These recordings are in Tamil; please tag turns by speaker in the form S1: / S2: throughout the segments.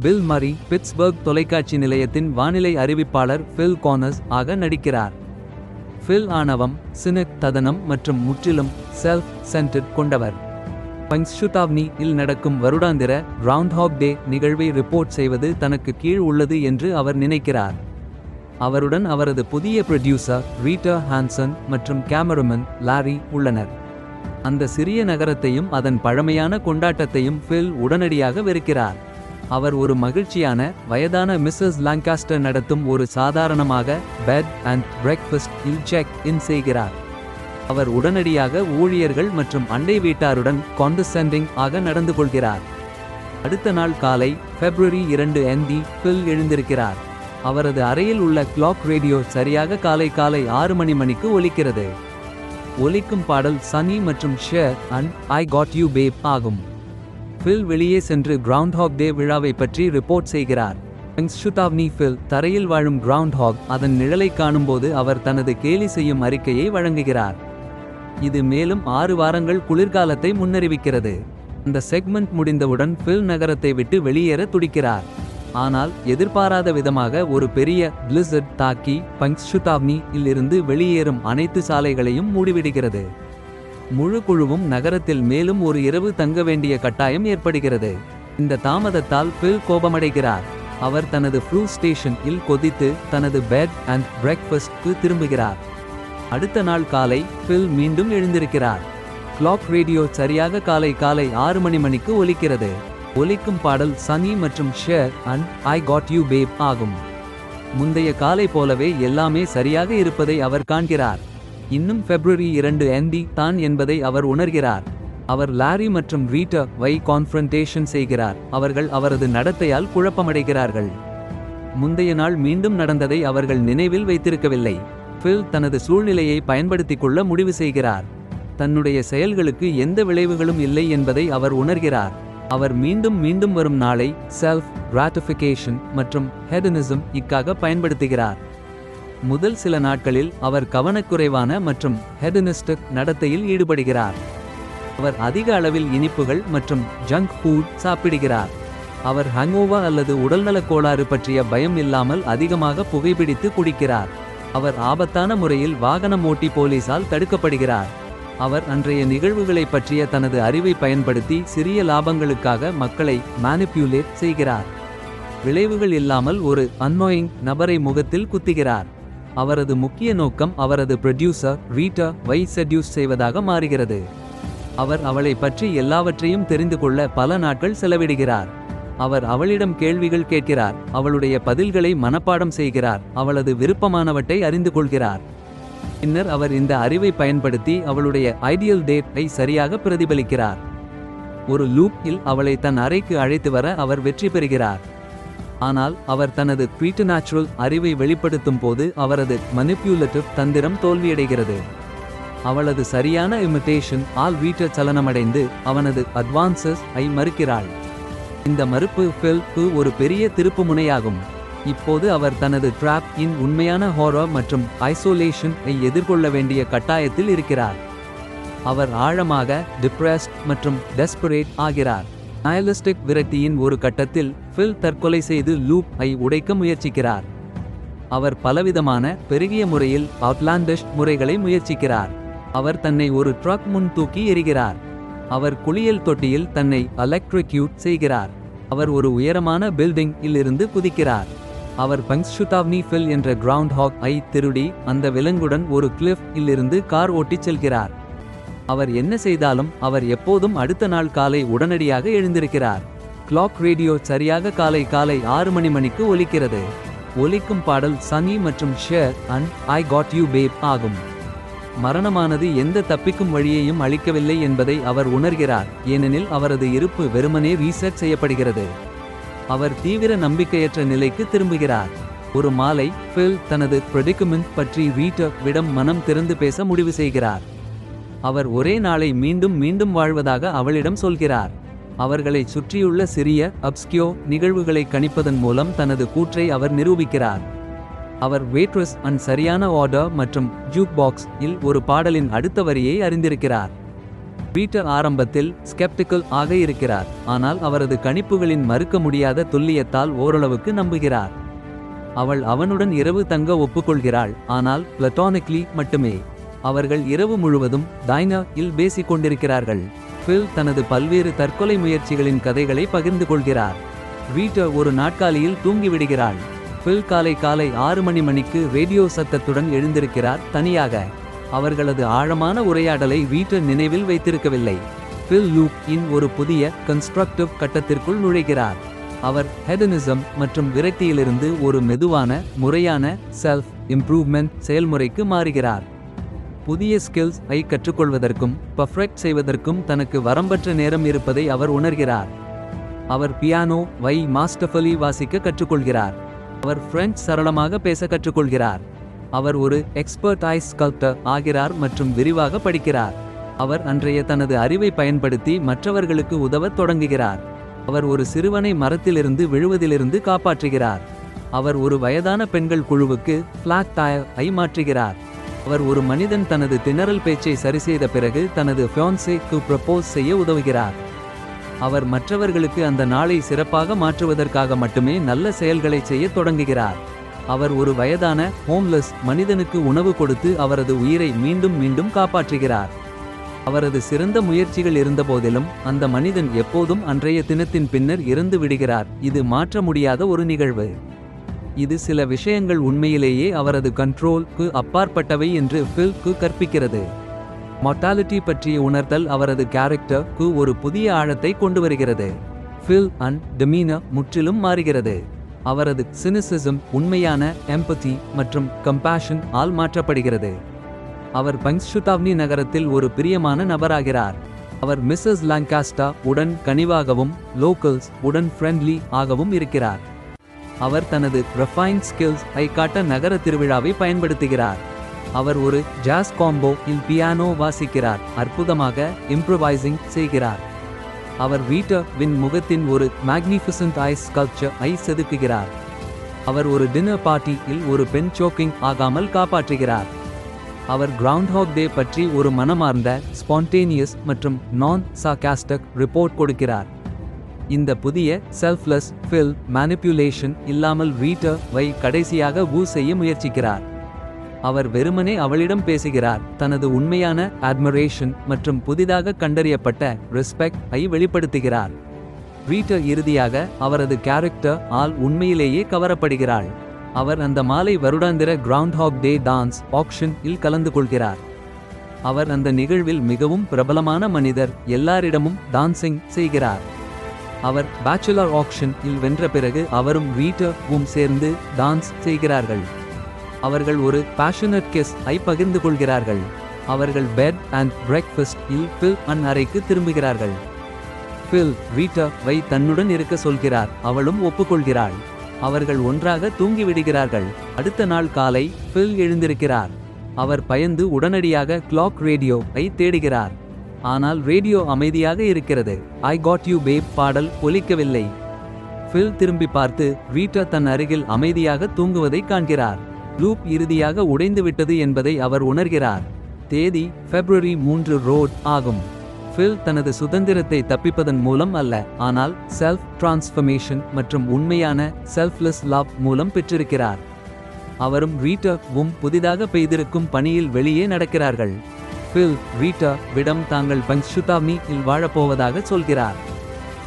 S1: பில் மரி பிட்ஸ்பர்க் தொலைக்காட்சி நிலையத்தின் வானிலை அறிவிப்பாளர் ஃபில் கோனஸ் ஆக நடிக்கிறார். ஃபில் ஆணவம் சினக் ததனம் மற்றும் முற்றிலும் செல்ஃப் சென்டர் கொண்டவர். பங்க்ஷுதாவ்னி இல் நடக்கும் வருடாந்திர கிரவுண்ட்ஹாக் டே நிகழ்வை ரிப்போர்ட் செய்வது தனக்கு கீழ் உள்ளது என்று அவர் நினைக்கிறார். அவருடன் அவரது புதிய ப்ரொடியூசர் ரீட்டா ஹான்சன் மற்றும் கேமரமன் லாரி உள்ளனர். அந்த சிறிய நகரத்தையும் அதன் பழமையான கொண்டாட்டத்தையும் ஃபில் உடனடியாக வெறுக்கிறார். அவர் ஒரு மகிழ்ச்சியான வயதான மிஸ்ஸஸ் லாங்காஸ்டர் நடத்தும் ஒரு சாதாரணமாக பெட் அண்ட் பிரேக்ஃபாஸ்ட் இல் செக் இன் செய்கிறார். அவர் உடனடியாக ஊழியர்கள் மற்றும் அண்டை வீட்டாருடன் காண்டசெண்டிங் ஆக நடந்து கொள்கிறார். அடுத்த நாள் காலை பிப்ரவரி இரண்டு எந்தி பில் எழுந்திருக்கிறார். அவரது அறையில் உள்ள கிளாக் ரேடியோ சரியாக காலை காலை ஆறு மணி மணிக்கு ஒலிக்கிறது. ஒலிக்கும் பாடல் சனி மற்றும் Cher and I got you babe ஆகும். ஃபில் வெளியே சென்று கிரவுண்ட் ஹாக் டே விழாவை பற்றி ரிப்போர்ட் செய்கிறார். ஷுதாவ்னி ஃபில் தரையில் வாழும் கிரவுண்ட் ஹாக் அதன் நிழலை காணும்போது அவர் தனது கேலி செய்யும் அறிக்கையை வழங்குகிறார். இது மேலும் ஆறு வாரங்கள் குளிர்காலத்தை முன்னறிவிக்கிறது. அந்த செக்மெண்ட் முடிந்தவுடன் ஃபில் நகரத்தை விட்டு வெளியேற துடிக்கிறார். ஆனால் எதிர்பாராத விதமாக ஒரு பெரிய பிளிசர்ட் தாக்கி பங்க்ஷுதாவ்னி இலிருந்து வெளியேறும் அனைத்து சாலைகளையும் மூடிவிடுகிறது. முழு குழுவும் நகரத்தில் மேலும் ஒரு இரவு தங்க வேண்டிய கட்டாயம் ஏற்படுகிறது. இந்த தாமதத்தால் பில் கோபமடைகிறார். அவர் தனது ஃப்ளூ ஸ்டேஷன் இல் கொதித்து தனது பெட் அண்ட் பிரேக்ஃபஸ்ட்க்கு திரும்புகிறார். அடுத்த நாள் காலை பில் மீண்டும் எழுந்திருக்கிறார். கிளாக் ரேடியோ சரியாக காலை காலை ஆறு மணி மணிக்கு ஒலிக்கிறது. ஒலிக்கும் பாடல் சனி மற்றும் Cher and I got you babe ஆகும். முந்தைய காலை போலவே எல்லாமே சரியாக இருப்பதை அவர் காண்கிறார். இன்னும் பிப்ரவரி இரண்டு எந்தி தான் என்பதை அவர் உணர்கிறார். அவர் லாரி மற்றும் ரீட்டா வை கான்ஃபரன்டேஷன் செய்கிறார். அவர்கள் அவரது நடத்தையால் குழப்பமடைகிறார்கள். முந்தைய நாள் மீண்டும் நடந்ததை அவர்கள் நினைவில் வைத்திருக்கவில்லை. ஃபில் தனது சூழ்நிலையை பயன்படுத்திக் கொள்ள முடிவு செய்கிறார். தன்னுடைய செயல்களுக்கு எந்த விளைவுகளும் இல்லை என்பதை அவர் உணர்கிறார். அவர் மீண்டும் மீண்டும் வரும் நாளை செல்ஃப் கிராட்டிஃபிகேஷன் மற்றும் ஹெடனிசம் இக்காக பயன்படுத்துகிறார். முதல் சில நாட்களில் அவர் கவனக்குறைவான மற்றும் ஹெடனிஸ்டிக் நடத்தையில் ஈடுபடுகிறார். அவர் அதிக அளவில் இனிப்புகள் மற்றும் ஜங்க் ஃபுட் சாப்பிடுகிறார். அவர் ஹங்கோவா அல்லது உடல்நலக் கோளாறு பற்றிய பயம் இல்லாமல் அதிகமாக புகைப்பிடித்து குடிக்கிறார். அவர் ஆபத்தான முறையில் வாகனம் ஓட்டி போலீசால் தடுக்கப்படுகிறார். அவர் அன்றைய நிகழ்வுகளைப் பற்றிய தனது அறிவை பயன்படுத்தி சிறிய லாபங்களுக்காக மக்களை மேனிப்யூலேட் செய்கிறார். விளைவுகள் இல்லாமல் ஒரு அன்னோயிங் நபரை முகத்தில் குத்துகிறார். அவரது முக்கிய நோக்கம் அவரது ப்ரொடியூசர் ரீட்டா வை செட்யூஸ் செய்வதாக மாறுகிறது. அவர் அவளை பற்றி எல்லாவற்றையும் தெரிந்து கொள்ள பல நாட்கள் செலவிடுகிறார். அவர் அவளிடம் கேள்விகள் கேட்கிறார். அவளுடைய பதில்களை மனப்பாடம் செய்கிறார். அவளது விருப்பமானவற்றை அறிந்து கொள்கிறார். பின்னர் அவர் இந்த அறிவை பயன்படுத்தி அவளுடைய ஐடியல் டேட்டை சரியாக பிரதிபலிக்கிறார். ஒரு லூப்பில் அவளை தன் அறைக்கு அழைத்து வர அவர் வெற்றி பெறுகிறார். ஆனால் அவர் தனது ட்வீட்டு நேச்சுரல் அறிவை வெளிப்படுத்தும் போது அவரது மனிப்புலேட்டிவ் தந்திரம் தோல்வியடைகிறது. அவளது சரியான இமிட்டேஷன் ஆல் வீட்டர் சலனமடைந்து அவனது அட்வான்சஸ் ஐ மறுக்கிறாள். இந்த மறுப்பு ஃபில் ஒரு பெரிய திருப்புமுனையாகும் இப்போது அவர் தனது ட்ராப் இன் உண்மையான ஹாரர் மற்றும் ஐசோலேஷன் ஐ எதிர்கொள்ள வேண்டிய கட்டாயத்தில் இருக்கிறார். அவர் ஆழமாக டிப்ரெஸ்ட் மற்றும் டெஸ்பரேட் ஆகிறார். நயலிஸ்டிக் விரக்தியின் ஒரு கட்டத்தில் ஃபில் தற்கொலை செய்து லூப் ஐ உடைக்க முயற்சிக்கிறார். அவர் பலவிதமான பெருகிய முறையில் அவுட்லாண்டிஷ் முறைகளை முயற்சிக்கிறார். அவர் தன்னை ஒரு ட்ரக் முன் தூக்கி எறிகிறார். அவர் குளியல் தொட்டியில் தன்னை எலக்ட்ரிக்யூட் செய்கிறார். அவர் ஒரு உயரமான பில்டிங் இலிருந்து குதிக்கிறார். அவர் பங்க்ஷுதாவ்னி ஃபில் என்ற கிரவுண்ட் ஹாக் ஐ திருடி அந்த விலங்குடன் ஒரு கிளிஃப் இலிருந்து கார் ஓட்டிச் செல்கிறார். அவர் என்ன செய்தாலும் அவர் எப்போதும் அடுத்த நாள் காலை உடனடியாக எழுந்திருக்கிறார். கிளாக் ரேடியோ சரியாக காலை காலை ஆறு மணி மணிக்கு ஒலிக்கிறது. ஒலிக்கும் பாடல் சனி மற்றும் Cher and I got you babe ஆகும். மரணமானது எந்த தப்பிக்கும் வழியையும் அளிக்கவில்லை என்பதை அவர் உணர்கிறார். ஏனெனில் அவரது இருப்பு வெறுமனே ரீசர்ச் செய்யப்படுகிறது. அவர் தீவிர நம்பிக்கையற்ற நிலைக்கு திரும்புகிறார். ஒரு மாலை ஃபில் தனது ப்ரெடிகுமெண்ட் பற்றி ரீட்டர் விடம் மனம் திறந்து பேச முடிவு செய்கிறார். அவர் ஒரே நாளை மீண்டும் மீண்டும் வாழ்வதாக அவளிடம் சொல்கிறார். அவர்களைச் சுற்றியுள்ள சிறிய அப்ஸ்கியோ நிகழ்வுகளை கணிப்பதன் மூலம் தனது கூற்றை அவர் நிரூபிக்கிறார். அவர் வேட்ரஸ் அண்ட் சரியான ஆர்டர் மற்றும் ஜூக் பாக்ஸ் இல் ஒரு பாடலின் அடுத்த வரியை அறிந்திருக்கிறார். பீட்டர் ஆரம்பத்தில் ஸ்கெப்டிக்கல் ஆக இருக்கிறார் ஆனால் அவரது கணிப்புகளின் மறுக்க முடியாத துல்லியத்தால் ஓரளவுக்கு நம்புகிறார். அவள் அவனுடன் இரவு தங்க ஒப்புக்கொள்கிறாள் ஆனால் பிளட்டானிக்லி மட்டுமே. அவர்கள் இரவு முழுவதும் டைனா இல் பேசிக் கொண்டிருக்கிறார்கள் ஃபில் தனது பல்வேறு தற்கொலை முயற்சிகளின் கதைகளை பகிர்ந்து கொள்கிறார். வீட்டர் ஒரு நாட்காலியில் தூங்கிவிடுகிறாள் ஃபில் காலை காலை ஆறு மணி மணிக்கு ரேடியோ சத்தத்துடன் எழுந்திருக்கிறார் தனியாக. அவர்களது ஆழமான உரையாடலை வீட்டர் நினைவில் வைத்திருக்கவில்லை. ஃபில் லூக் இன் ஒரு புதிய கன்ஸ்ட்ரக்டிவ் கட்டத்திற்குள் நுழைகிறார். அவர் ஹெடனிசம் மற்றும் விரக்தியிலிருந்து ஒரு மெதுவான முறையான செல்ஃப் இம்ப்ரூவ்மெண்ட் செயல்முறைக்கு மாறுகிறார். புதிய ஸ்கில்ஸ் ஐ கற்றுக்கொள்வதற்கும் பர்ஃபெக்ட் செய்வதற்கும் தனக்கு வரம்பற்ற நேரம் இருப்பதை அவர் உணர்கிறார். அவர் பியானோ வை மாஸ்டஃபலி வாசிக்க கற்றுக்கொள்கிறார். அவர் பிரெஞ்சு சரளமாக பேச கற்றுக்கொள்கிறார். அவர் ஒரு எக்ஸ்பர்ட் ஐஸ் ஸ்கல்ப்டர் ஆகிறார் மற்றும் விரிவாக படிக்கிறார். அவர் அன்றைய தனது அறிவை பயன்படுத்தி மற்றவர்களுக்கு உதவத் தொடங்குகிறார். அவர் ஒரு சிறுவனை மரத்திலிருந்து விழுவதிலிருந்து காப்பாற்றுகிறார். அவர் ஒரு வயதான பெண்கள் குழுவுக்கு ஃபிளாக் டயர் ஐ மாற்றுகிறார். அவர் ஒரு மனிதன் தனது திணறல் பேச்சை சரிசெய்த பிறகு தனது ஃபியான்சேக்கு ப்ரப்போஸ் செய்ய உதவுகிறார். அவர் மற்றவர்களுக்கு அந்த நாளை சிறப்பாக மாற்றுவதற்காக மட்டுமே நல்ல செயல்களை செய்யத் தொடங்குகிறார். அவர் ஒரு வயதான ஹோம்லெஸ் மனிதனுக்கு உணவு கொடுத்து அவரது உயிரை மீண்டும் மீண்டும் காப்பாற்றுகிறார். அவரது சிறந்த முயற்சிகள் இருந்தபோதிலும் அந்த மனிதன் எப்போதும் அன்றைய தினத்தின் பின்னர் இறந்து விடுகிறார். இது மாற்ற முடியாத ஒரு நிகழ்வு. இது சில விஷயங்கள் உண்மையிலேயே அவரது கண்ட்ரோல்க்கு அப்பாற்பட்டவை என்று ஃபில்க்கு கற்பிக்கிறது. மொட்டாலிட்டி பற்றிய உணர்தல் அவரது கேரக்டருக்கு ஒரு புதிய ஆழத்தை கொண்டு வருகிறது ஃபில் அண்ட் டெமீனா முற்றிலும் மாறுகிறது. அவரது சினிசிசம் உண்மையான எம்பதி மற்றும் கம்பேஷன் ஆல் மாற்றப்படுகிறது. அவர் பங்க்ஷுதாவ்னி நகரத்தில் ஒரு பிரியமான நபராகிறார். அவர் மிஸ்ஸஸ் லாங்காஸ்டா உடன் கனிவாகவும் லோக்கல்ஸ் உடன் ஃப்ரெண்ட்லி ஆகவும் இருக்கிறார். அவர் தனது ரெஃபைன் ஸ்கில்ஸ் ஐ காட்ட நகர திருவிழாவை பயன்படுத்துகிறார். அவர் ஒரு ஜாஸ் காம்போ இல் பியானோ வாசிக்கிறார் அற்புதமாக இம்ப்ரவைசிங் செய்கிறார். அவர் வீட்டர் வின் முகத்தின் ஒரு மேக்னிஃபிசன்ட் ஐஸ் ஸ்கல்ப்சர் ஐ செதுக்குகிறார். அவர் ஒரு டின்னர் பார்ட்டி இல் ஒரு பெண் சோக்கிங் ஆகாமல் காப்பாற்றுகிறார். அவர் கிரவுண்ட் டே பற்றி ஒரு மனமார்ந்த ஸ்பான்டேனியஸ் மற்றும் நான் சாகாஸ்டக் ரிப்போர்ட் கொடுக்கிறார். இந்த புதிய செல்ஃப்லெஸ் ஃபில் மேனிப்புலேஷன் இல்லாமல் வீட்டர் வை கடைசியாக ஊ செய்ய முயற்சிக்கிறார். அவர் வெறுமனே அவளிடம் பேசுகிறார். தனது உண்மையான அட்மரேஷன் மற்றும் புதிதாக கண்டறியப்பட்ட ரெஸ்பெக்ட் ஐ வெளிப்படுத்துகிறார். வீட்டர் இறுதியாக அவரது கேரக்டர் ஆல் உண்மையிலேயே கவரப்படுகிறாள். அவர் அந்த மாலை வருடாந்திர கிரவுண்ட் டே டான்ஸ் ஆக்ஷன் இல் கலந்து கொள்கிறார். அவர் அந்த நிகழ்வில் மிகவும் பிரபலமான மனிதர். எல்லாரிடமும் டான்சிங் செய்கிறார். அவர் பேச்சுலர் ஆக்ஷன் இல் வென்ற பிறகு அவரும் வீட்டரும் சேர்ந்து டான்ஸ் செய்கிறார்கள். அவர்கள் ஒரு பேஷனட் கெஸ் ஐ பகிர்ந்து கொள்கிறார்கள். அவர்கள் பெட் அண்ட் பிரேக்ஃபாஸ்ட் இல் பில் அன் அறைக்கு திரும்புகிறார்கள். பில் ரீட்டா வை தன்னுடன் இருக்க சொல்கிறார். அவளும் ஒப்புக்கொள்கிறாள். அவர்கள் ஒன்றாக தூங்கிவிடுகிறார்கள் அடுத்த நாள் காலை பில் எழுந்திருக்கிறார். அவர் பயந்து உடனடியாக கிளாக் ரேடியோ ஐ தேடுகிறார். ஆனால் ரேடியோ அமைதியாக இருக்கிறது. ஐ காட் யூ பேப் பாடல் ஒலிக்கவில்லை. ஃபில் திரும்பி பார்த்து ரீட்டா தன் அருகில் அமைதியாக தூங்குவதை காண்கிறார். லூப் இறுதியாக உடைந்துவிட்டது என்பதை அவர் உணர்கிறார். தேதி பிப்ரவரி மூன்று ரோட் ஆகும். ஃபில் தனது சுதந்திரத்தை தப்பிப்பதன் மூலம் அல்ல ஆனால் செல்ஃப் டிரான்ஸ்ஃபர்மேஷன் மற்றும் உண்மையான செல்ஃப்லெஸ் லவ் மூலம் பெற்றிருக்கிறார். அவரும் ரீட்டாவும் புதிதாக பெய்திருக்கும் பணியில் வெளியே நடக்கிறார்கள். ஃபில் ரீட்டா விடம் தாங்கள் பங்க்ஷுதாமி இல் வாழப்போவதாக சொல்கிறார்.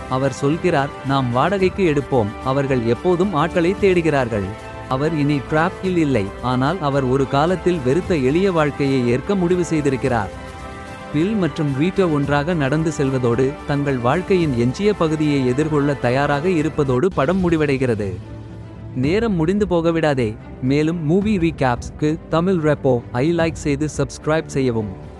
S1: அவர் சொல்கிறார் நாம் வாடகைக்கு எடுப்போம். அவர்கள் எப்போதும் ஆட்களை தேடுகிறார்கள். அவர் இனி ட்ராப் இல் இல்லை. ஆனால் அவர் ஒரு காலத்தில் வெறுத்த எளிய வாழ்க்கையை ஏற்க முடிவு செய்திருக்கிறார். பில் மற்றும் வீட்டோ ஒன்றாக நடந்து செல்வதோடு தங்கள் வாழ்க்கையின் எஞ்சிய பகுதியை எதிர்கொள்ள தயாராக இருப்பதோடு படம் முடிவடைகிறது. நேரம் முடிந்து போகவிடாதே மேலும் மூவி ரீகேப்ஸ்க்கு தமிழ் ரெப்போ ஐ லைக் செய்து சப்ஸ்கிரைப் செய்யவும்.